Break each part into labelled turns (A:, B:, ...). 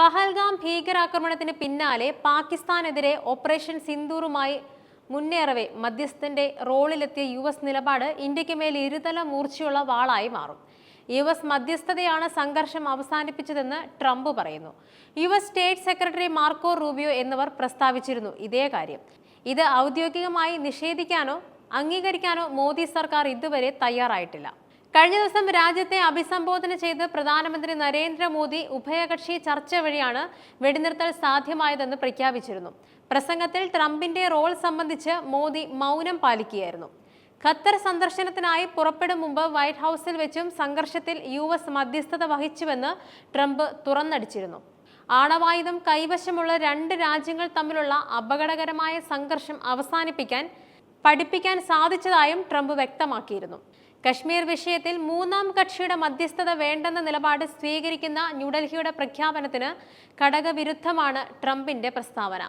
A: പഹൽഗാം ഭീകരാക്രമണത്തിന് പിന്നാലെ പാകിസ്ഥാനെതിരെ ഓപ്പറേഷൻ സിന്ദൂറുമായി മുന്നേറവേ മധ്യസ്ഥന്റെ റോളിലെത്തിയ യു എസ് നിലപാട് ഇന്ത്യയ്ക്ക് മേൽ ഇരുതല മൂർച്ചയുള്ള വാളായി മാറും. യു എസ് മധ്യസ്ഥതയാണ് സംഘർഷം അവസാനിപ്പിച്ചതെന്ന് ട്രംപ് പറയുന്നു. U S state secretary Marco Rubio എന്നിവർ പ്രസ്താവിച്ചിരുന്നു ഇതേ കാര്യം. ഇത് ഔദ്യോഗികമായി നിഷേധിക്കാനോ അംഗീകരിക്കാനോ മോദി സർക്കാർ ഇതുവരെ തയ്യാറായിട്ടില്ല. കഴിഞ്ഞ ദിവസം രാജ്യത്തെ അഭിസംബോധന ചെയ്ത് പ്രധാനമന്ത്രി നരേന്ദ്രമോദി ഉഭയകക്ഷി ചർച്ച വഴിയാണ് വെടിനിർത്തൽ സാധ്യമായതെന്ന് പ്രഖ്യാപിച്ചിരുന്നു. പ്രസംഗത്തിൽ ട്രംപിന്റെ റോൾ സംബന്ധിച്ച് മോദി മൗനം പാലിക്കുകയായിരുന്നു. ഖത്തർ സന്ദർശനത്തിനായി പുറപ്പെടും മുമ്പ് വൈറ്റ് ഹൗസിൽ വെച്ചും സംഘർഷത്തിൽ യു എസ് മധ്യസ്ഥത വഹിച്ചുവെന്ന് ട്രംപ് തുറന്നടിച്ചിരുന്നു. ആണവായുധം കൈവശമുള്ള രണ്ട് രാജ്യങ്ങൾ തമ്മിലുള്ള അപകടകരമായ സംഘർഷം അവസാനിപ്പിക്കാൻ പഠിപ്പിക്കാൻ സാധിച്ചതായും ട്രംപ് വ്യക്തമാക്കിയിരുന്നു. കശ്മീർ വിഷയത്തിൽ മൂന്നാം കക്ഷിയുടെ മധ്യസ്ഥത വേണ്ടെന്ന നിലപാട് സ്വീകരിക്കുന്ന ന്യൂഡൽഹിയുടെ പ്രഖ്യാപനത്തിന് ഘടകവിരുദ്ധമാണ് ട്രംപിന്റെ പ്രസ്താവന.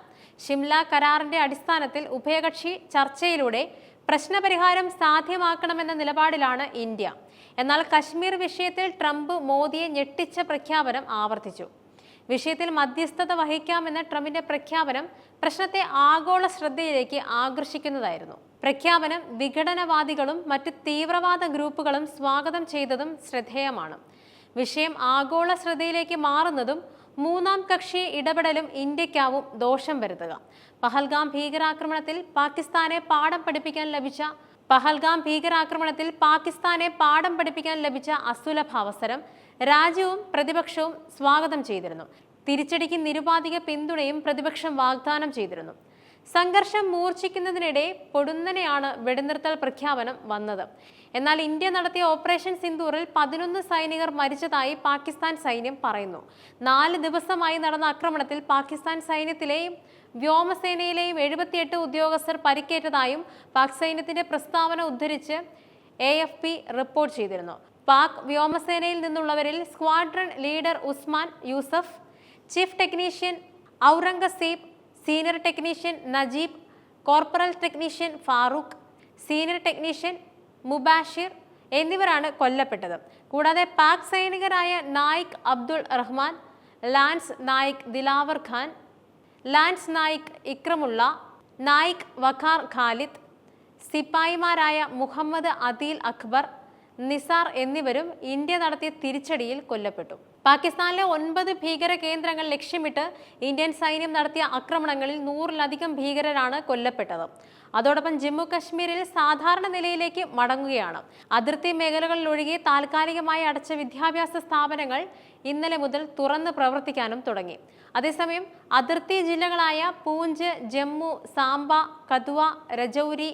A: ഷിംല കരാറിന്റെ അടിസ്ഥാനത്തിൽ ഉഭയകക്ഷി ചർച്ചയിലൂടെ പ്രശ്നപരിഹാരം സാധ്യമാക്കണമെന്ന നിലപാടിലാണ് ഇന്ത്യ. എന്നാൽ കശ്മീർ വിഷയത്തിൽ ട്രംപ് മോദിയെ ഞെട്ടിച്ച പ്രഖ്യാപനം ആവർത്തിച്ചു. വിഷയത്തിൽ മധ്യസ്ഥത വഹിക്കാമെന്ന ട്രംപിന്റെ പ്രഖ്യാപനം പ്രശ്നത്തെ ആഗോള ശ്രദ്ധയിലേക്ക് ആകർഷിക്കുന്നതായിരുന്നു. പ്രഖ്യാപനം വിഘടനവാദികളും മറ്റ് തീവ്രവാദ ഗ്രൂപ്പുകളും സ്വാഗതം ചെയ്തതും ശ്രദ്ധേയമാണ്. വിഷയം ആഗോള ശ്രദ്ധയിലേക്ക് മാറുന്നതും മൂന്നാം കക്ഷി ഇടപെടലും ഇന്ത്യക്കാവും ദോഷം വരുത്തുക. പഹൽഗാം ഭീകരാക്രമണത്തിൽ പാകിസ്ഥാനെ പാഠം പഠിപ്പിക്കാൻ ലഭിച്ച പഹൽഗാം ഭീകരാക്രമണത്തിൽ പാകിസ്ഥാനെ പാഠം പഠിപ്പിക്കാൻ ലഭിച്ച അസുലഭ അവസരം രാജ്യവും പ്രതിപക്ഷവും സ്വാഗതം ചെയ്തിരുന്നു. തിരിച്ചടിക്ക് നിരുപാധിക പിന്തുണയും പ്രതിപക്ഷം വാഗ്ദാനം ചെയ്തിരുന്നു. സംഘർഷം മൂർച്ഛിക്കുന്നതിനിടെ പൊടുന്നനെയാണ് വെടിനിർത്തൽ പ്രഖ്യാപനം വന്നത്. എന്നാൽ ഇന്ത്യ നടത്തിയ ഓപ്പറേഷൻ സിന്ദൂറിൽ പതിനൊന്ന് സൈനികർ മരിച്ചതായി പാകിസ്ഥാൻ സൈന്യം പറയുന്നു. നാല് ദിവസമായി നടന്ന ആക്രമണത്തിൽ പാകിസ്ഥാൻ സൈന്യത്തിലെയും വ്യോമസേനയിലെയും എഴുപത്തിയെട്ട് ഉദ്യോഗസ്ഥർ പരിക്കേറ്റതായും പാക് സൈന്യത്തിന്റെ പ്രസ്താവന ഉദ്ധരിച്ച് എ റിപ്പോർട്ട് ചെയ്തിരുന്നു. പാക് വ്യോമസേനയിൽ നിന്നുള്ളവരിൽ squadron leader Usman Yusuf chief technician Aurangzeb senior technician Najeeb corporal technician Farooq senior technician Mubashir എന്നിവരാണ് കൊല്ലപ്പെട്ടത്. കൂടാതെ പാക് സൈനികരായ നായിക് അബ്ദുൾ റഹ്മാൻ ലാൻസ് നായിക് ദിലാവർ ഖാൻ ലാൻസ് നായിക് ഇക്രമുള്ള നായിക് വഖാർ ഖാലിദ് സിപ്പായിമാരായ മുഹമ്മദ് അദീൽ അക്ബർ നിസാർ എന്നിവരും ഇന്ത്യ നടത്തിയ തിരിച്ചടിയിൽ കൊല്ലപ്പെട്ടു. പാകിസ്ഥാനിലെ ഒൻപത് ഭീകര കേന്ദ്രങ്ങൾ ലക്ഷ്യമിട്ട് ഇന്ത്യൻ സൈന്യം നടത്തിയ ആക്രമണങ്ങളിൽ നൂറിലധികം ഭീകരരാണ് കൊല്ലപ്പെട്ടത്. അതോടൊപ്പം ജമ്മു കശ്മീരിൽ സാധാരണ നിലയിലേക്ക് മടങ്ങുകയാണ്. അതിർത്തി മേഖലകളിലൊഴികെ താൽക്കാലികമായി അടച്ച വിദ്യാഭ്യാസ സ്ഥാപനങ്ങൾ ഇന്നലെ മുതൽ തുറന്ന് പ്രവർത്തിക്കാനും തുടങ്ങി. അതേസമയം അതിർത്തി ജില്ലകളായ പൂഞ്ച് ജമ്മു സാംബ കതുവ രജൌരി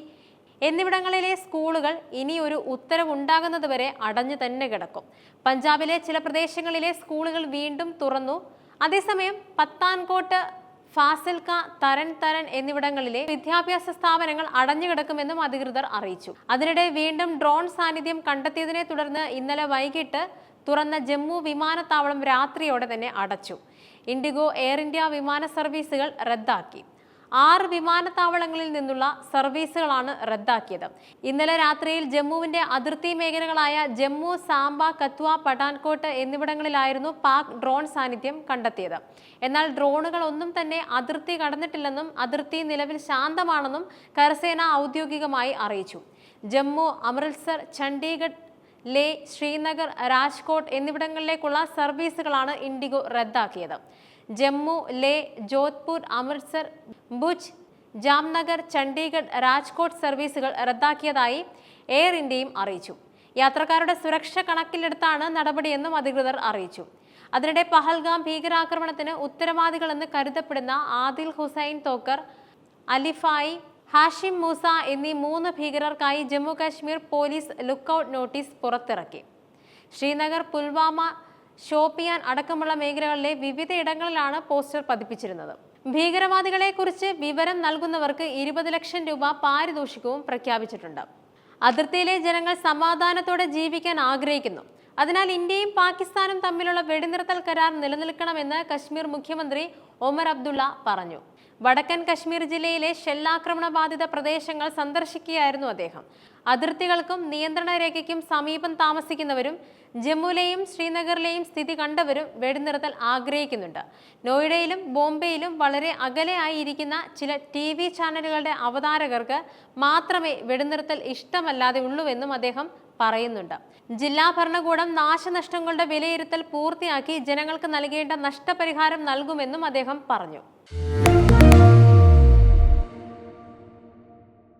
A: എന്നിവിടങ്ങളിലെ സ്കൂളുകൾ ഇനി ഒരു ഉത്തരവുണ്ടാകുന്നതുവരെ അടഞ്ഞു തന്നെ കിടക്കും. പഞ്ചാബിലെ ചില പ്രദേശങ്ങളിലെ സ്കൂളുകൾ വീണ്ടും തുറന്നു. അതേസമയം പത്താൻകോട്ട് ഫാസിൽക തരൻ തരൻ എന്നിവിടങ്ങളിലെ വിദ്യാഭ്യാസ സ്ഥാപനങ്ങൾ അടഞ്ഞുകിടക്കുമെന്നും അധികൃതർ അറിയിച്ചു. അതിനിടെ വീണ്ടും ഡ്രോൺ സാന്നിധ്യം കണ്ടെത്തിയതിനെ തുടർന്ന് ഇന്നലെ വൈകിട്ട് തുറന്ന ജമ്മു വിമാനത്താവളം രാത്രിയോടെ തന്നെ അടച്ചു. ഇൻഡിഗോ എയർ ഇന്ത്യ വിമാന സർവീസുകൾ റദ്ദാക്കി. ആറ് വിമാനത്താവളങ്ങളിൽ നിന്നുള്ള സർവീസുകളാണ് റദ്ദാക്കിയത്. ഇന്നലെ രാത്രിയിൽ ജമ്മുവിന്റെ അതിർത്തി മേഖലകളായ ജമ്മു സാംബ കത്വ പഠാൻകോട്ട് എന്നിവിടങ്ങളിലായിരുന്നു പാക് ഡ്രോൺ സാന്നിധ്യം കണ്ടെത്തിയത്. എന്നാൽ ഡ്രോണുകൾ ഒന്നും തന്നെ അതിർത്തി കടന്നിട്ടില്ലെന്നും അതിർത്തി നിലവിൽ ശാന്തമാണെന്നും കരസേന ഔദ്യോഗികമായി അറിയിച്ചു. ജമ്മു അമൃത്സർ ചണ്ഡീഗഡ് ലേ ശ്രീനഗർ രാജ്കോട്ട് എന്നിവിടങ്ങളിലേക്കുള്ള സർവീസുകളാണ് ഇൻഡിഗോ റദ്ദാക്കിയത്. ജമ്മു ലേ ജോധ്പൂർ അമൃത്സർ ഭുജ് ജാംനഗർ ചണ്ഡീഗഡ് രാജ്കോട്ട് സർവീസുകൾ റദ്ദാക്കിയതായി എയർ ഇന്ത്യയും അറിയിച്ചു. യാത്രക്കാരുടെ സുരക്ഷ കണക്കിലെടുത്താണ് നടപടിയെന്നും അധികൃതർ അറിയിച്ചു. അതിനിടെ പഹൽഗാം ഭീകരാക്രമണത്തിന് ഉത്തരവാദികളെന്ന് കരുതപ്പെടുന്ന ആദിൽ ഹുസൈൻ തോക്കർ അലിഫായി ഹാഷിം മൂസ എന്നീ മൂന്ന് ഭീകരർക്കായി Jammu Kashmir police lookout notice പുറത്തിറക്കി. ശ്രീനഗർ പുൽവാമ ഷോപ്പിയാൻ അടക്കമുള്ള മേഖലകളിലെ വിവിധ ഇടങ്ങളിലാണ് പോസ്റ്റർ പതിപ്പിച്ചിരുന്നത്. ഭീകരവാദികളെക്കുറിച്ച് വിവരം നൽകുന്നവർക്ക് ഇരുപത് ലക്ഷം രൂപ പാരിതോഷികവും പ്രഖ്യാപിച്ചിട്ടുണ്ട്. അതിർത്തിയിലെ ജനങ്ങൾ സമാധാനത്തോടെ ജീവിക്കാൻ ആഗ്രഹിക്കുന്നു. അതിനാൽ ഇന്ത്യയും പാകിസ്ഥാനും തമ്മിലുള്ള വെടിനിർത്തൽ കരാർ നിലനിൽക്കണമെന്ന് കശ്മീർ മുഖ്യമന്ത്രി ഒമർ അബ്ദുള്ള പറഞ്ഞു. വടക്കൻ കശ്മീർ ജില്ലയിലെ ഷെല്ലാക്രമണ ബാധിത പ്രദേശങ്ങൾ സന്ദർശിക്കുകയായിരുന്നു അദ്ദേഹം. അതിർത്തികൾക്കും നിയന്ത്രണ രേഖയ്ക്കും സമീപം താമസിക്കുന്നവരും ജമ്മുവിലെയും ശ്രീനഗറിലെയും സ്ഥിതി കണ്ടവരും വെടിനിർത്തൽ ആഗ്രഹിക്കുന്നുണ്ട്. നോയിഡയിലും ബോംബെയിലും വളരെ അകലെയായി ഇരിക്കുന്ന ചില ടി വി ചാനലുകളുടെ അവതാരകർക്ക് മാത്രമേ വെടിനിർത്തൽ ഇഷ്ടമല്ലാതെ ഉള്ളൂവെന്നും അദ്ദേഹം പറയുന്നുണ്ട്. ജില്ലാ ഭരണകൂടം നാശനഷ്ടങ്ങളുടെ വിലയിരുത്തൽ പൂർത്തിയാക്കി ജനങ്ങൾക്ക് നൽകേണ്ട നഷ്ടപരിഹാരം നൽകുമെന്നും അദ്ദേഹം പറഞ്ഞു.